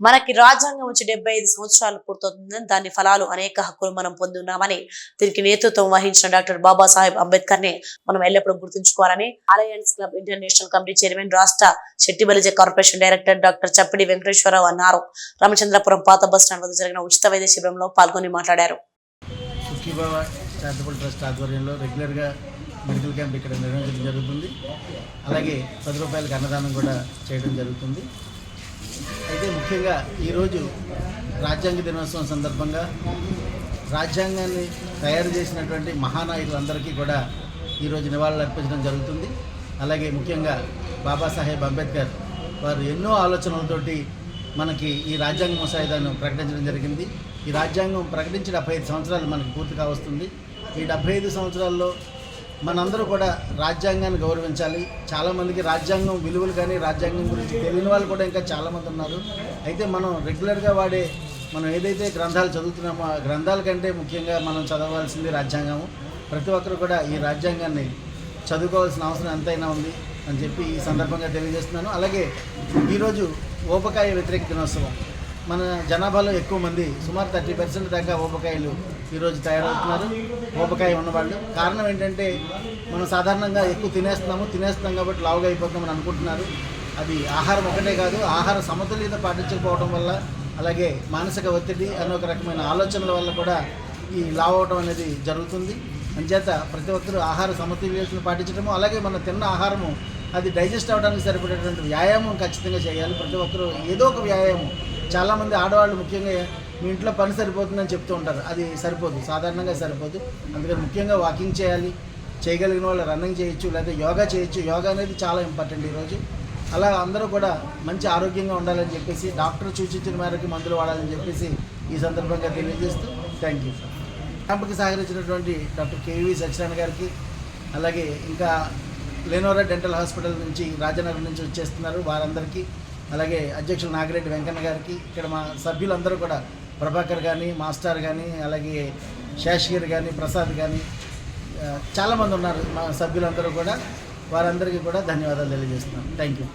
మనకి రాజ్యాంగం వచ్చి డెబ్బై ఐదు సంవత్సరాలు పూర్తవుతుందని దాని ఫలాలు అనేక హక్కులు మనం పొందున్నామని దీనికి నేతృత్వం వహించిన డాక్టర్ బాబాసాహెబ్ అంబేద్కర్ని మనం ఎల్లప్పుడూ గుర్తుంచుకోవాలని alliance club international committee chairman రాష్ట్ర Shetty Balija corporation director doctor Chappidi Venkateswararao అన్నారు. రామచంద్రపురం పాత బస్ స్టాండ్ వద్ద జరిగిన ఉచిత వైద్య శిబిరంలో పాల్గొని మాట్లాడారు. చారిటబుల్ ట్రస్ట్ ఆధ్వర్యంలో రెగ్యులర్గా మెడికల్ క్యాంప్ ఇక్కడ నిర్వహించడం జరుగుతుంది. అలాగే పది రూపాయలకు అన్నదానం కూడా చేయడం జరుగుతుంది. అయితే ముఖ్యంగా ఈరోజు రాజ్యాంగ దినోత్సవం సందర్భంగా రాజ్యాంగాన్ని తయారు చేసినటువంటి మహానాయకులందరికీ కూడా ఈరోజు నివాళులు అర్పించడం జరుగుతుంది. అలాగే ముఖ్యంగా బాబాసాహెబ్ అంబేద్కర్ వారు ఎన్నో ఆలోచనలతోటి మనకి ఈ రాజ్యాంగ ముసాయిదాను ప్రకటించడం జరిగింది. ఈ రాజ్యాంగం ప్రకటించి డెబ్బై ఐదు సంవత్సరాలు మనకు పూర్తి కావస్తుంది. ఈ డెబ్బై ఐదు సంవత్సరాల్లో మనందరూ కూడా రాజ్యాంగాన్ని గౌరవించాలి. చాలామందికి రాజ్యాంగం విలువలు కానీ రాజ్యాంగం గురించి తెలియని వాళ్ళు కూడా ఇంకా చాలామంది ఉన్నారు. అయితే మనం రెగ్యులర్గా వాడే మనం ఏదైతే గ్రంథాలు చదువుతున్నామో ఆ గ్రంథాల కంటే ముఖ్యంగా మనం చదవాల్సింది రాజ్యాంగము. ప్రతి ఒక్కరు కూడా ఈ రాజ్యాంగాన్ని చదువుకోవాల్సిన అవసరం ఎంతైనా ఉంది అని చెప్పి ఈ సందర్భంగా తెలియజేస్తున్నాను. అలాగే ఈరోజు ఓపకాయ వ్యతిరేక దినోత్సవం. మన జనాభాలో ఎక్కువ మంది సుమారు థర్టీ పర్సెంట్ దాకా ఊపకాయలు ఈరోజు తయారవుతున్నారు ఊపకాయ ఉన్నవాళ్ళు. కారణం ఏంటంటే మనం సాధారణంగా ఎక్కువ తినేస్తున్నాము తినేస్తున్నాం కాబట్టి లావుగా అయిపోతామని అనుకుంటున్నారు. అది ఆహారం ఒకటే కాదు ఆహార సమతుల్యత పాటించకపోవడం వల్ల అలాగే మానసిక ఒత్తిడి అనే ఒక రకమైన ఆలోచనల వల్ల కూడా ఈ లావ్ అవడం అనేది జరుగుతుంది. అంచేత ప్రతి ఒక్కరూ ఆహార సమతుల్యతను పాటించడము అలాగే మనం తిన్న ఆహారము అది డైజెస్ట్ అవ్వడానికి సరిపడేటువంటి వ్యాయామం ఖచ్చితంగా చేయాలి. ప్రతి ఒక్కరూ ఏదో ఒక వ్యాయామం చాలామంది ఆడవాళ్ళు ముఖ్యంగా మీ ఇంట్లో పని సరిపోతుందని చెప్తూ ఉంటారు. అది సరిపోదు. సాధారణంగా సరిపోదు. అందుకని ముఖ్యంగా వాకింగ్ చేయాలి. చేయగలిగిన వాళ్ళు రన్నింగ్ చేయొచ్చు లేదా యోగా చేయొచ్చు. యోగా అనేది చాలా ఇంపార్టెంట్ ఈరోజు. అలా అందరూ కూడా మంచి ఆరోగ్యంగా ఉండాలని చెప్పేసి డాక్టర్ సూచించిన మేరకు మందులు వాడాలని చెప్పేసి ఈ సందర్భంగా తెలియజేస్తూ థ్యాంక్ యూ క్యాంప్కి సహకరించినటువంటి డాక్టర్ కేవీ సత్యనారాయణ గారికి అలాగే ఇంకా లేనోరా డెంటల్ హాస్పిటల్ నుంచి రాజనగర్ నుంచి వచ్చేస్తున్నారు వారందరికీ. అలాగే అధ్యక్షులు నాగిరెడ్డి వెంకన్న గారికి ఇక్కడ మా సభ్యులందరూ కూడా ప్రభాకర్ కానీ మాస్టర్ కానీ అలాగే శేషగిరి కానీ ప్రసాద్ కానీ చాలామంది ఉన్నారు మా సభ్యులందరూ కూడా. వారందరికీ కూడా ధన్యవాదాలు తెలియజేస్తున్నాను. Thank you